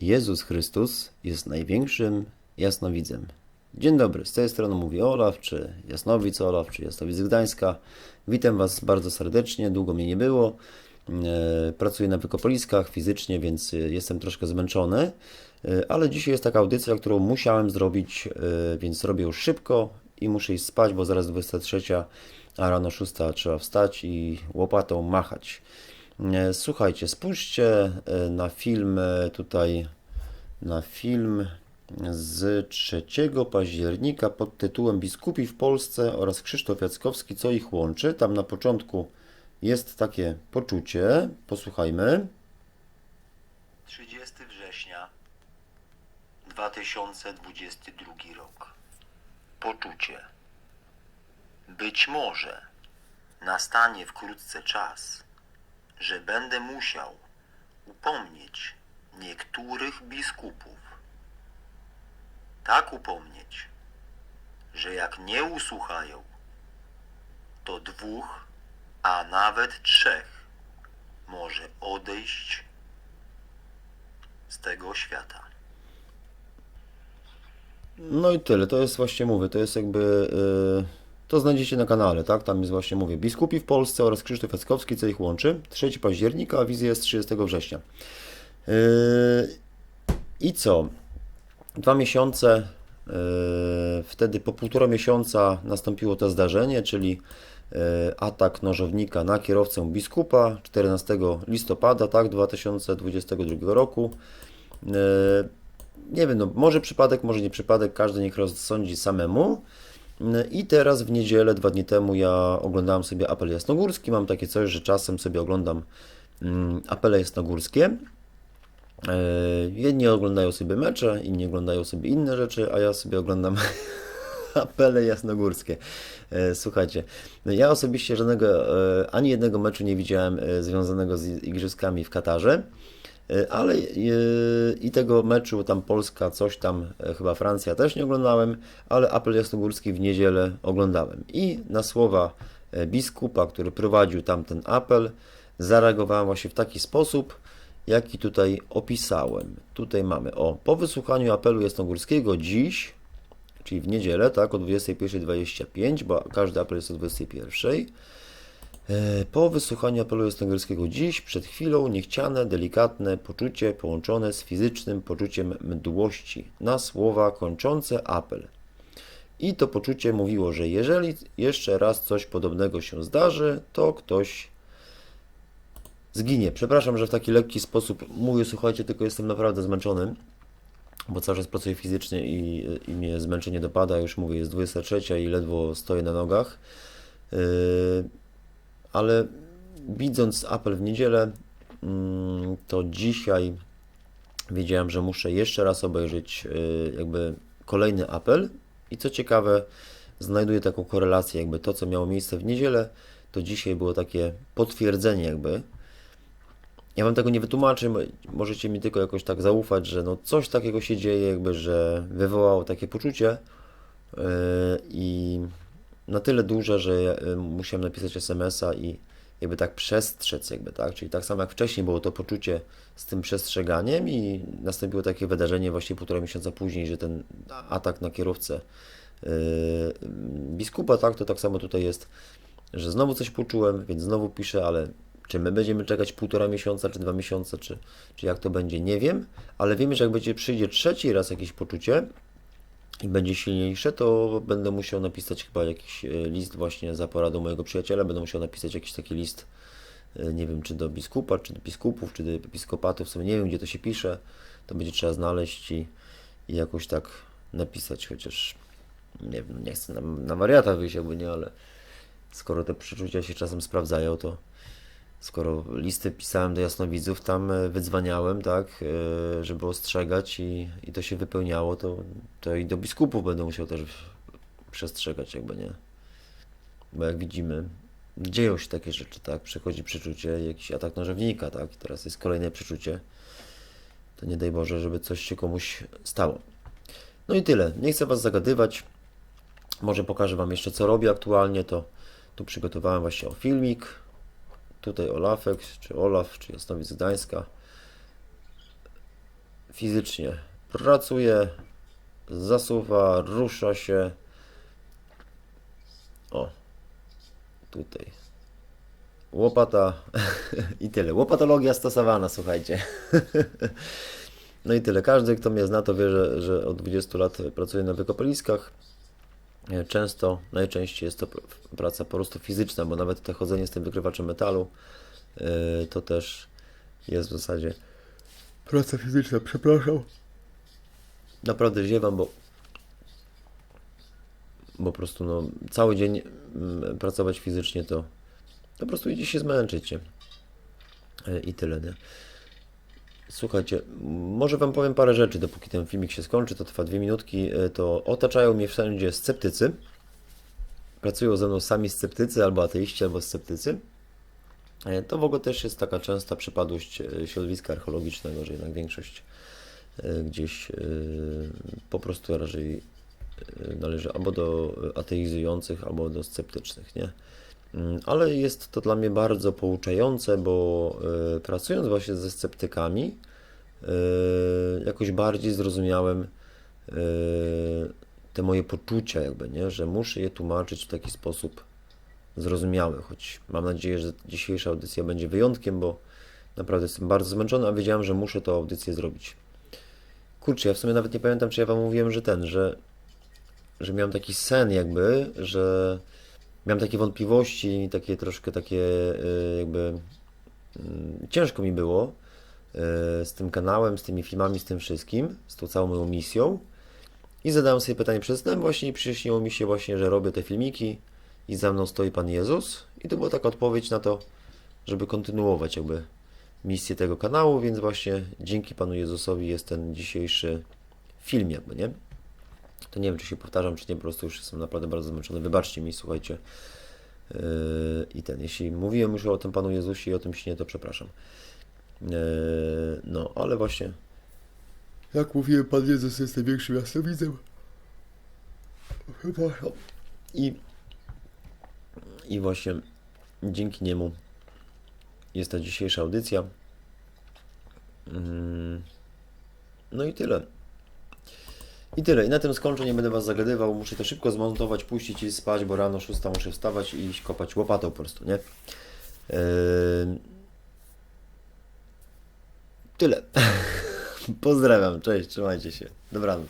Jezus Chrystus jest największym jasnowidzem. Dzień dobry, z tej strony mówi Olaf, czy Jasnowic Olaf, czy Jasnowic Gdańska. Witam Was bardzo serdecznie, długo mnie nie było. E, Pracuję na wykopoliskach fizycznie, więc e, jestem troszkę zmęczony, E, ale dzisiaj jest taka audycja, którą musiałem zrobić, więc robię już szybko i muszę iść spać, bo zaraz 23, a rano 6 trzeba wstać i łopatą machać. E, Słuchajcie, spójrzcie e, na film e, tutaj, na film z 3 października pod tytułem Biskupi w Polsce oraz Krzysztof Jackowski, co ich łączy. Tam na początku jest takie poczucie, posłuchajmy. 30 września 2022 rok. Poczucie. Być może nastanie wkrótce czas, że będę musiał upomnieć niektórych biskupów. Tak upomnieć, że jak nie usłuchają, to dwóch, a nawet trzech może odejść z tego świata. No i tyle, to jest właśnie, mówię, to jest jakby, yy, to znajdziecie na kanale, tak? Tam jest właśnie, mówię, Biskupi w Polsce oraz Krzysztof Jackowski, co ich łączy. 3 października, a wizja jest 30 września. Yy, I co? Dwa miesiące, yy, wtedy po półtora miesiąca nastąpiło to zdarzenie, czyli yy, atak nożownika na kierowcę biskupa 14 listopada, tak, 2022 roku. Yy, nie wiem, no może przypadek, może nie przypadek, każdy niech rozsądzi samemu. I teraz w niedzielę, dwa dni temu, ja oglądałem sobie apel jasnogórski. Mam takie coś, że czasem sobie oglądam mm, apele jasnogórskie. E, Jedni oglądają sobie mecze, inni oglądają sobie inne rzeczy, a ja sobie oglądam apele jasnogórskie. E, Słuchajcie, ja osobiście żadnego, e, ani jednego meczu nie widziałem związanego z igrzyskami w Katarze. E, Ale e, i tego meczu tam Polska, coś tam, e, chyba Francja też nie oglądałem, ale apel jasnogórski w niedzielę oglądałem. I na słowa biskupa, który prowadził tamten apel, zareagowałem właśnie w taki sposób, jaki tutaj opisałem. Tutaj mamy, o, po wysłuchaniu apelu jasnogórskiego dziś, czyli w niedzielę, tak, o 21.25, bo każdy apel jest o 21.00, E, Po wysłuchaniu apelu jasnogórskiego dziś, przed chwilą, niechciane, delikatne poczucie połączone z fizycznym poczuciem mdłości na słowa kończące apel. I to poczucie mówiło, że jeżeli jeszcze raz coś podobnego się zdarzy, to ktoś zginie. Przepraszam, że w taki lekki sposób mówię, słuchajcie, tylko jestem naprawdę zmęczony, bo cały czas pracuję fizycznie i, i mnie zmęczenie dopada. Już mówię, jest 23 i ledwo stoję na nogach. Yy, ale widząc apel w niedzielę, mm, to dzisiaj wiedziałem, że muszę jeszcze raz obejrzeć y, jakby kolejny apel i co ciekawe, znajduję taką korelację, jakby to, co miało miejsce w niedzielę, to dzisiaj było takie potwierdzenie jakby. Ja wam tego nie wytłumaczę, mo- możecie mi tylko jakoś tak zaufać, że no coś takiego się dzieje, jakby, że wywołało takie poczucie yy, i na tyle duże, że y, musiałem napisać SMS-a i jakby tak przestrzec, jakby tak, czyli tak samo jak wcześniej było to poczucie z tym przestrzeganiem i nastąpiło takie wydarzenie właśnie półtora miesiąca później, że ten atak na kierowcę yy, biskupa, tak, to tak samo tutaj jest, że znowu coś poczułem, więc znowu piszę, ale czy my będziemy czekać półtora miesiąca, czy dwa miesiące, czy, czy jak to będzie, nie wiem, ale wiemy, że jak będzie przyjdzie trzeci raz jakieś poczucie, i będzie silniejsze, to będę musiał napisać chyba jakiś e, list właśnie za poradą mojego przyjaciela, będę musiał napisać jakiś taki list, e, nie wiem, czy do biskupa, czy do biskupów, czy do episkopatów, sobie nie wiem, gdzie to się pisze, to będzie trzeba znaleźć i, i jakoś tak napisać, chociaż nie wiem, nie chcę na, na wariata wyjść jakby nie, ale skoro te przeczucia się czasem sprawdzają, to skoro listy pisałem do jasnowidzów, tam e, wydzwaniałem, tak, e, żeby ostrzegać i, i to się wypełniało, to, to i do biskupów będę musiał też przestrzegać, jakby nie. Bo jak widzimy, dzieją się takie rzeczy, tak, przychodzi przeczucie, jakiś atak nożownika, tak, i teraz jest kolejne przeczucie, to nie daj Boże, żeby coś się komuś stało. No i tyle, nie chcę Was zagadywać, może pokażę Wam jeszcze, co robię aktualnie, to tu przygotowałem właśnie o filmik, tutaj Olafek, czy Olaf, czy Jasnowic Gdańska. fizycznie pracuje, zasuwa, rusza się. O, tutaj. Łopata i tyle. Łopatologia stosowana, słuchajcie. No i tyle. Każdy, kto mnie zna, to wie, że, że od 20 lat pracuję na wykopaliskach. E, Często, najczęściej jest to pr- praca po prostu fizyczna, bo nawet te chodzenie z tym wykrywaczem metalu e, to też jest w zasadzie praca fizyczna. Przepraszam. Naprawdę ziewam, bo bo po prostu no, cały dzień mm, pracować fizycznie to, to po prostu idzie się zmęczyć. E, I tyle, nie? Słuchajcie, może Wam powiem parę rzeczy, dopóki ten filmik się skończy, to trwa dwie minutki, e, to otaczają mnie wszędzie sceptycy. Pracują ze mną sami sceptycy, albo ateiści, albo sceptycy. E, To w ogóle też jest taka częsta przypadłość e, środowiska archeologicznego, że jednak większość gdzieś po prostu raczej należy albo do ateizujących, albo do sceptycznych, nie? Mm, Ale jest to dla mnie bardzo pouczające, bo e, pracując właśnie ze sceptykami, e, jakoś bardziej zrozumiałem e, te moje poczucia, jakby, nie? Że muszę je tłumaczyć w taki sposób zrozumiały, choć mam nadzieję, że dzisiejsza audycja będzie wyjątkiem, bo naprawdę jestem bardzo zmęczony, a wiedziałem, że muszę tę audycję zrobić. Kurczę, ja w sumie nawet nie pamiętam, czy ja Wam mówiłem, że ten, że, że miałem taki sen jakby, że miałem takie wątpliwości, takie troszkę takie y, jakby mm, ciężko mi było y, z tym kanałem, z tymi filmami, z tym wszystkim, z tą całą moją misją. I zadałem sobie pytanie przez snem właśnie i przyśniło mi się właśnie, że robię te filmiki i za mną stoi Pan Jezus. I to była taka odpowiedź na to, żeby kontynuować jakby misję tego kanału, więc właśnie dzięki Panu Jezusowi jest ten dzisiejszy film jakby, nie? To nie wiem, czy się powtarzam, czy nie, po prostu już jestem naprawdę bardzo zmęczony. Wybaczcie mi, słuchajcie. Yy, I ten, jeśli mówiłem już o tym Panu Jezusie i o tym śnie, to przepraszam. Yy, no, ale właśnie, jak mówiłem, Pan Jezus jest największym jasnowidzem. Przepraszam. I, I właśnie dzięki niemu jest ta dzisiejsza audycja. Mm, No i tyle. I tyle. I na tym skończę, nie będę Was zagadywał. Muszę to szybko zmontować, puścić i spać, bo rano 6 muszę wstawać i iść kopać łopatą po prostu, nie? Yy... Tyle. Pozdrawiam, cześć, trzymajcie się. Dobranoc.